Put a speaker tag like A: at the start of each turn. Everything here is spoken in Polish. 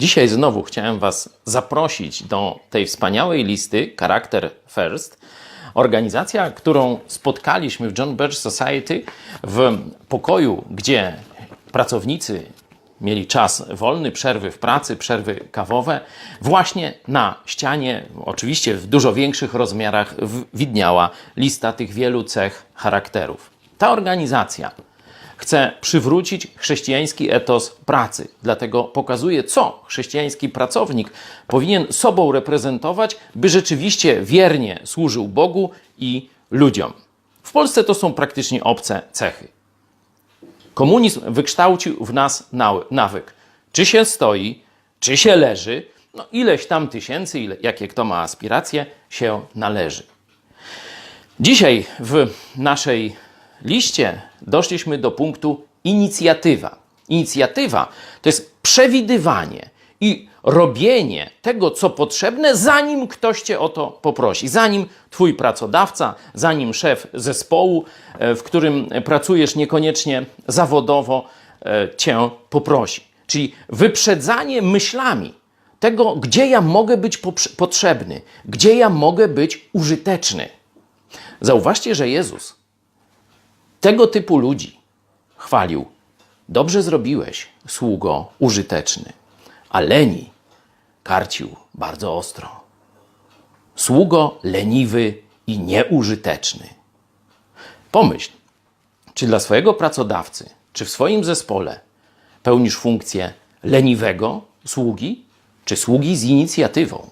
A: Dzisiaj znowu chciałem Was zaprosić do tej wspaniałej listy Character First. Organizacja, którą spotkaliśmy w John Birch Society w pokoju, gdzie pracownicy mieli czas wolny, przerwy w pracy, przerwy kawowe. Właśnie na ścianie, oczywiście w dużo większych rozmiarach, widniała lista tych wielu cech charakterów. Ta organizacja chce przywrócić chrześcijański etos pracy. Dlatego pokazuje, co chrześcijański pracownik powinien sobą reprezentować, by rzeczywiście wiernie służył Bogu i ludziom. W Polsce to są praktycznie obce cechy. Komunizm wykształcił w nas nawyk. Czy się stoi, czy się leży, no ileś tam tysięcy, ile, jakie kto ma aspiracje, się należy. Dzisiaj w naszej liście doszliśmy do punktu inicjatywa. Inicjatywa to jest przewidywanie i robienie tego, co potrzebne, zanim ktoś cię o to poprosi, zanim twój pracodawca, zanim szef zespołu, e, w którym pracujesz niekoniecznie zawodowo, e, cię poprosi. Czyli wyprzedzanie myślami tego, gdzie ja mogę być potrzebny, gdzie ja mogę być użyteczny. Zauważcie, że Jezus tego typu ludzi chwalił. Dobrze zrobiłeś, sługo użyteczny, a leni karcił bardzo ostro. Sługo leniwy i nieużyteczny. Pomyśl, czy dla swojego pracodawcy, czy w swoim zespole pełnisz funkcję leniwego sługi, czy sługi z inicjatywą?